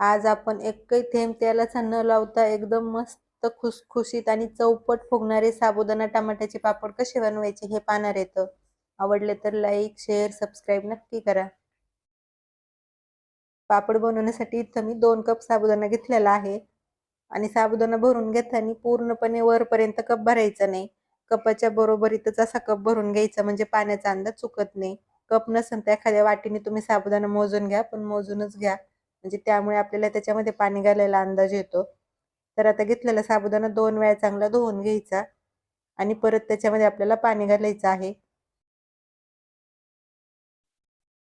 आज आपण एकही थेंब तेलाचा न लावता एकदम मस्त खुसखुशीत आणि चौपट फुगणारे साबुदाणा टमाट्याचे पापड कसे बनवायचे हे पाहणार येतं आवडले तर लाईक शेअर सबस्क्राईब नक्की करा. पापड बनवण्यासाठी इथं मी दोन कप साबुदाणा घेतलेला आहे. आणि साबुदाणा भरून घेताना पूर्णपणे वरपर्यंत कप भरायचा नाही. कपाच्या बरोबरीतच असा कप भरून घ्यायचा म्हणजे पाण्याचा अंदाज चुकत नाही. कप नसेल तर एखाद्या वाटीने तुम्ही साबुदाणा मोजून घ्या पण मोजूनच घ्या. म्हणजे त्यामुळे आपल्याला त्याच्यामध्ये पाणी घालायला अंदाज येतो. तर आता घेतलेला साबुदाणा दोन वेळा चांगला धुवून घ्यायचा आणि परत त्याच्यामध्ये आपल्याला पाणी घालायचं आहे.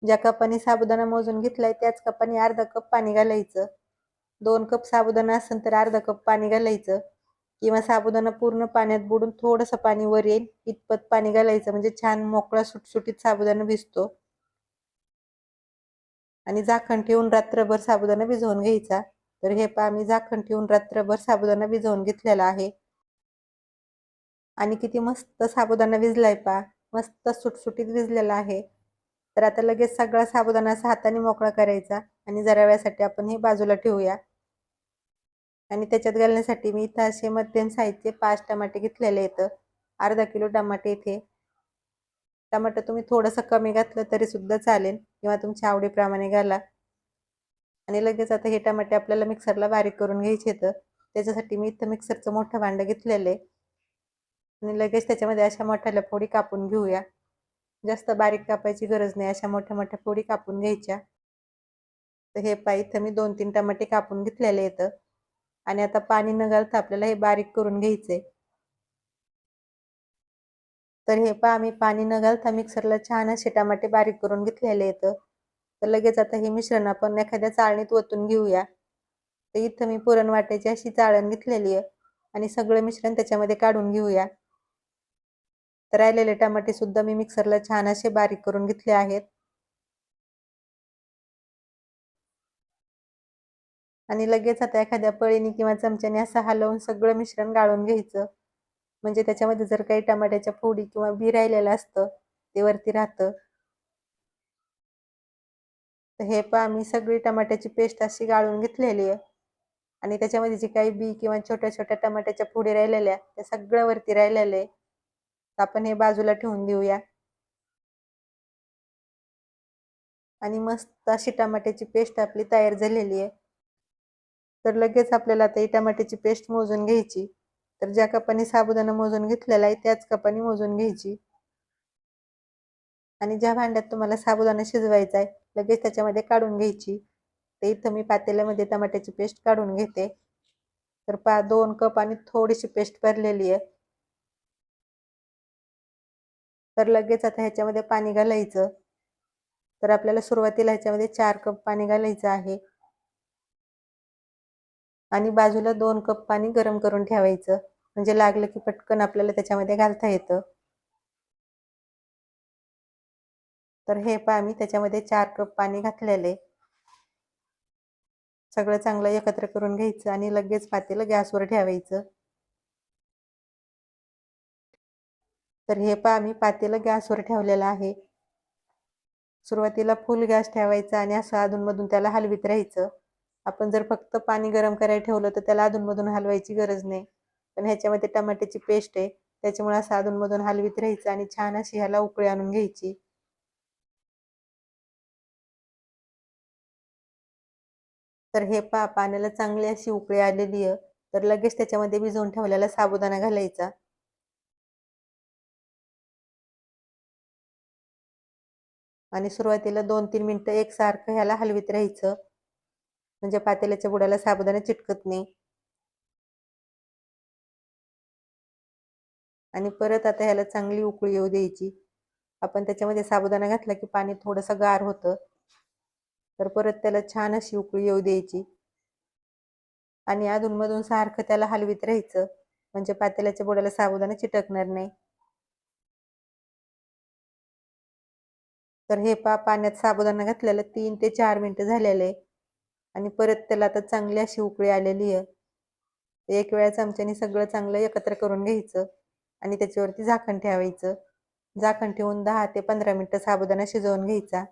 ज्या कपाने साबुदाणा मोजून घेतलाय त्याच कपाने अर्धा कप पाणी घालायचं. दोन कप साबुदाणा असेल तर अर्धा कप पाणी घालायचं. किंवा साबुदाणा पूर्ण पाण्यात बुडून थोडंसं पाणी वर येईल इतपत पाणी घालायचं. म्हणजे छान मोकळा सुटसुटीत साबुदाणा भिजतो. आणि झाकण ठेवून रात्रभर साबुदाणा भिजवून घ्यायचा. तर हे पहा मी झाकण ठेवून रात्रभर साबुदाणा भिजवून घेतलेला आहे. आणि किती मस्त साबुदाणा भिजलाय पा मस्त सुटसुटीत भिजलेला आहे. तर आता लगेच सगळा साबुदाणा असा हाताने मोकळा करायचा आणि जरा वेळासाठी आपण हे बाजूला ठेवूया. आणि त्याच्यात घालण्यासाठी मी इथं असे मध्यम साईजचे पाच टमाटे घेतलेले आहेत. अर्धा किलो टमाटे इथे. टमाटर तुम्ही थोडंसं कमी घातलं तरी सुद्धा चालेल. किंवा तुमच्या आवडीप्रमाणे घाला. आणि लगेच आता हे टमाटे आपल्याला मिक्सरला बारीक करून घ्यायचे तर त्याच्यासाठी मी इथं मिक्सरचं मोठं भांडं घेतलेलं आहे. आणि लगेच त्याच्यामध्ये अशा मोठ्याला फोडी कापून घेऊया. जास्त बारीक कापायची गरज नाही. अशा मोठ्या मोठ्या फोडी कापून घ्यायच्या. तर हे पाय इथं मी दोन तीन टमाटे कापून घेतलेले आहेत. आणि आता पाणी न घालता आपल्याला हे बारीक करून घ्यायचंय. तर हे पहा आम्ही पाणी न घालता मिक्सरला छान असे टमाटे बारीक करून घेतलेले आहेत. तर लगेच आता हे मिश्रण आपण एखाद्या चाळणीत ओतून घेऊया. तर इथं मी पुरण वाटायची अशी चाळण घेतलेली आहे आणि सगळं मिश्रण त्याच्यामध्ये काढून घेऊया. तर राहिलेले टमाटे सुद्धा मी मिक्सरला छान असे बारीक करून घेतले आहेत. आणि लगेच आता एखाद्या पळीने किंवा चमच्याने असं हलवून सगळं मिश्रण गाळून घ्यायचं. म्हणजे त्याच्यामध्ये जर काही टमाट्याच्या फोडी किंवा बी राहिलेलं असतं ते वरती राहतं. तर हे पण आम्ही सगळी टमाट्याची पेस्ट अशी गाळून घेतलेली आहे. आणि त्याच्यामध्ये जी काही बी किंवा छोट्या छोट्या टमाट्याच्या फोडी राहिलेल्या त्या सगळ्या वरती राहिलेले आहे. आपण हे बाजूला ठेवून देऊया. आणि मस्त अशी टमाट्याची पेस्ट आपली तयार झालेली आहे. तर लगेच आपल्याला आता ही टमाट्याची पेस्ट मोजून घ्यायची. तर ज्या कपाने साबुदाणा मोजून घेतलेला आहे त्याच कपाने मोजून घ्यायची. आणि ज्या भांड्यात तुम्हाला साबुदाणा शिजवायचा आहे लगेच त्याच्यामध्ये काढून घ्यायची. ते इथं मी पातेल्यामध्ये टमाट्याची पेस्ट काढून घेते. तर पा दोन कप आणि थोडीशी पेस्ट भरलेली आहे. तर लगेच आता ह्याच्यामध्ये पाणी घालायचं. तर आपल्याला सुरुवातीला ह्याच्यामध्ये चार कप पाणी घालायचं आहे. आणि बाजूला दोन कप पाणी गरम करून ठेवायचं. म्हणजे लागलं की पटकन आपल्याला त्याच्यामध्ये घालता येतं. तर हे पहा मी त्याच्यामध्ये चार कप पाणी घातलेले सगळं चांगलं एकत्र करून घ्यायचं आणि लगेच पातेलं गॅसवर ठेवायचं. तर हे पहा मी पातेलं गॅसवर ठेवलेलं आहे. सुरुवातीला फुल गॅस ठेवायचा आणि असं अधूनमधून त्याला हलवीत राहायचं. आपण जर फक्त पाणी गरम करायला ठेवलं तर त्याला अधूनमधून हलवायची गरज नाही. पण ह्याच्यामध्ये टमाट्याची पेस्ट आहे. त्याच्यामुळे असं अधूनमधून हलवीत राहायचं आणि छान अशी ह्याला उकळी आणून घ्यायची. तर हे पा पाण्याला चांगली अशी उकळी आलेली आहे. तर लगेच त्याच्यामध्ये भिजवून ठेवलेला साबुदाणा घालायचा. आणि सुरुवातीला दोन तीन मिनटं एकसारखं ह्याला हलवीत राहायचं. म्हणजे पातेल्याच्या बुडाला साबुदाणा चिटकत नाही. आणि परत आता ह्याला चांगली उकळी येऊ द्यायची. आपण त्याच्यामध्ये साबुदाणा घातला की पाणी थोडंसं गार होतं. तर परत त्याला छान अशी उकळी येऊ द्यायची. आणि अधूनमधून सारखं त्याला हलवीत राहायचं. म्हणजे पातेल्याच्या बोडाला साबुदाणा चिटकणार नाही. तर हे पा पाण्यात साबुदाणा घातलेलं तीन ते चार मिनटं झालेलं आहे. आणि परत त्याला आता चांगली अशी उकळी आलेली आहे. एक वेळा चमच्याने सगळं चांगलं एकत्र करून घ्यायचं. आणि त्याच्यावरती झाकण ठेवायचं. झाकण ठेवून दहा ते पंधरा मिनटं साबुदाणा शिजवून घ्यायचा.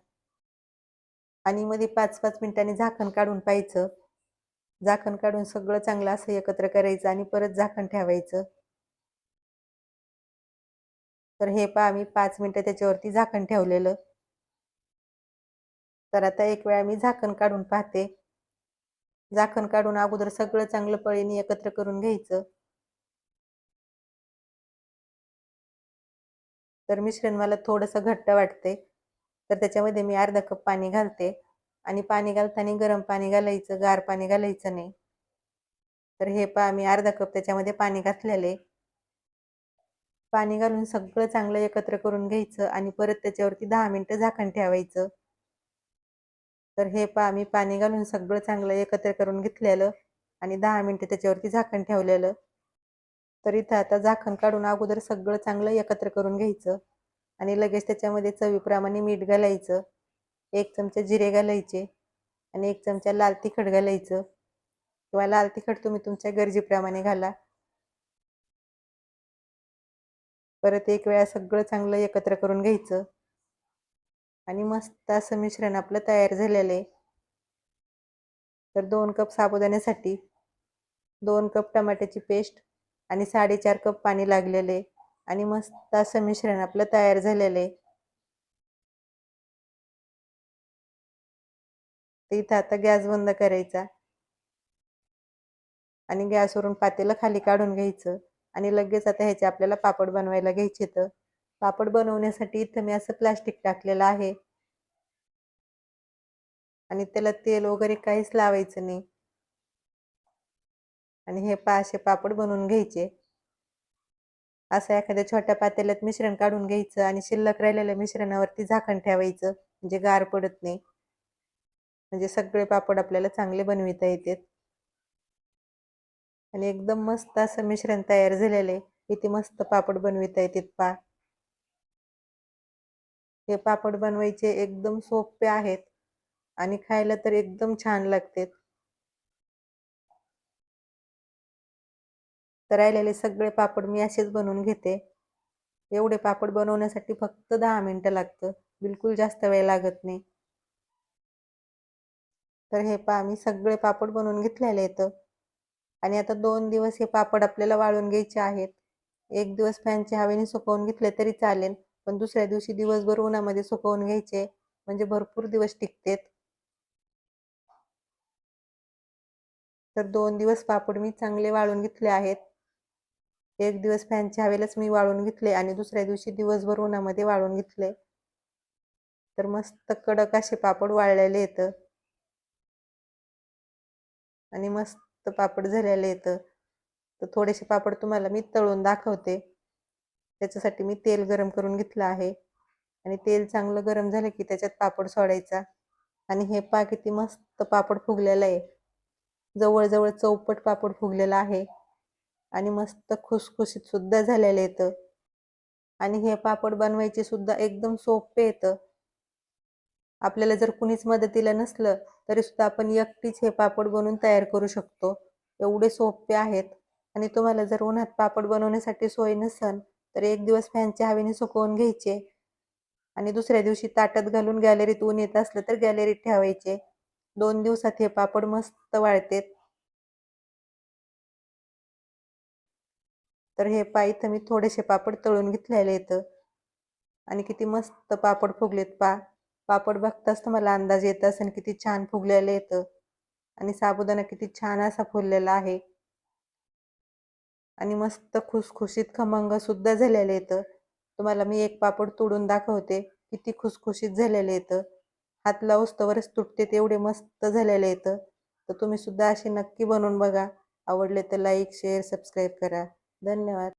आणि मध्ये पाच पाच मिनिटांनी झाकण काढून पाहायचं. झाकण काढून सगळं चांगलं असं एकत्र करायचं आणि परत झाकण ठेवायचं. तर हे पहा मी पाच मिनटं त्याच्यावरती झाकण ठेवलेलं. तर आता एक वेळा मी झाकण काढून पाहते. झाकण काढून अगोदर सगळं चांगलं पळीने एकत्र करून घ्यायचं. तर मिश्रण मला थोडंसं घट्ट वाटते. तर त्याच्यामध्ये मी अर्धा कप पाणी घालते. आणि पाणी घालताना गरम पाणी घालायचं गार पाणी घालायचं नाही. तर हे पहा मी अर्धा कप त्याच्यामध्ये पाणी घातलेले पाणी घालून सगळं चांगलं एकत्र करून घ्यायचं आणि परत त्याच्यावरती दहा मिनटं झाकण ठेवायचं. तर हे पहा मी पाणी घालून सगळं चांगलं एकत्र करून घेतलेलं आणि दहा मिनटं त्याच्यावरती झाकण ठेवलेलं. तर इथं आता झाकण काढून अगोदर सगळं चांगलं एकत्र करून घ्यायचं. आणि लगेच त्याच्यामध्ये चवीप्रमाणे मीठ घालायचं. एक चमचा जिरे घालायचे. आणि एक चमचा लाल तिखट घालायचं. किंवा लाल तिखट तुम्ही तुमच्या गरजेप्रमाणे घाला. परत एक वेळा सगळं चांगलं एकत्र करून घ्यायचं. आणि मस्त असं मिश्रण आपलं तयार झालेलं आहे. तर दोन कप साबुदाण्यासाठी दोन कप टमाट्याची पेस्ट आणि साडेचार कप पाणी लागलेले आणि मस्त असं मिश्रण आपलं तयार झालेलं. आहे इथं आता गॅस बंद करायचा. आणि गॅसवरून पातेलं खाली काढून घ्यायचं. आणि लगेच आता ह्याचे आपल्याला पापड बनवायला घ्यायचे तर. पापड बनवण्यासाठी इथं मी असं प्लास्टिक टाकलेलं आहे. आणि त्याला तेल वगैरे काहीच लावायचं नाही. आणि हे पाचशे पापड बनवून घ्यायचे. असं एखाद्या छोट्या पातेल्यात मिश्रण काढून घ्यायचं आणि शिल्लक राहिलेल्या मिश्रणावरती झाकण ठेवायचं म्हणजे गार पडत नाही. म्हणजे सगळे पापड आपल्याला चांगले बनविता येतात. आणि एकदम मस्त असं मिश्रण तयार झालेलं आहे. किती मस्त पापड बनविता येतात पा. हे पापड बनवायचे एकदम सोपे आहेत. आणि खायला तर एकदम छान लागतात. तर राहिलेले सगळे पापड मी असेच बनवून घेते. एवढे पापड बनवण्यासाठी फक्त दहा मिनटं लागतं. बिलकुल जास्त वेळ लागत नाही. तर हे पा मी सगळे पापड बनवून घेतलेले आहेत. आणि आता दोन दिवस हे पापड आपल्याला वाळून घ्यायचे आहेत. एक दिवस फॅनच्या हवेने सुकवून घेतले तरी चालेल पण दुसऱ्या दिवशी दिवसभर उन्हामध्ये सुकवून घ्यायचे म्हणजे भरपूर दिवस टिकतेत. तर दोन दिवस पापड मी चांगले वाळून घेतले आहेत. एक दिवस फॅनच्या हवेलाच मी वाळून घेतले आणि दुसऱ्या दिवशी दिवसभर उन्हामध्ये वाळून घेतले. तर मस्त कडक असे पापड वाळलेले येतं. आणि मस्त पापड झालेले येतं. तर थोडेसे पापड तुम्हाला मी तळून दाखवते. त्याच्यासाठी मी तेल गरम करून घेतलं आहे. आणि तेल चांगलं गरम झालं की त्याच्यात पापड सोडायचा. आणि हे पा किती मस्त पापड फुगलेलं आहे. जवळजवळ चौपट पापड फुगलेला आहे. आणि मस्त खुसखुशीत सुद्धा झालेलं येतं. आणि हे पापड बनवायचे सुद्धा एकदम सोपे येतं. आपल्याला जर कुणीच मदतीला नसलं तरी सुद्धा आपण एकटीच हे पापड बनवून तयार करू शकतो. एवढे सोपे आहेत. आणि तुम्हाला जर उन्हात पापड बनवण्यासाठी सोय नसन तर एक दिवस फॅनच्या हवेने सुकवून घ्यायचे. आणि दुसऱ्या दिवशी ताटात घालून गॅलरीत ऊन येत असलं तर गॅलरीत ठेवायचे. दोन दिवसात हे पापड मस्त वाळतेत. तर हे पा इथं मी थोडेसे पापड तळून घेतलेले येतं आणि किती मस्त पापड फुगलेत पा. पापड बघताच तुम्हाला अंदाज येत असेल किती छान फुगलेलं येतं आणि साबुदाणा किती छान असा फुललेला आहे. आणि मस्त खुसखुशीत खमंग सुद्धा झालेलं येतं तुम्हाला मी एक पापड तोडून दाखवते. किती खुसखुशीत झालेलं येतं हात लावस्तवरच तुटते तेवढे मस्त झालेलं येतं तर तुम्ही सुद्धा असे नक्की बनवून बघा. आवडले तर लाईक शेअर सबस्क्राईब करा. धन्यवाद.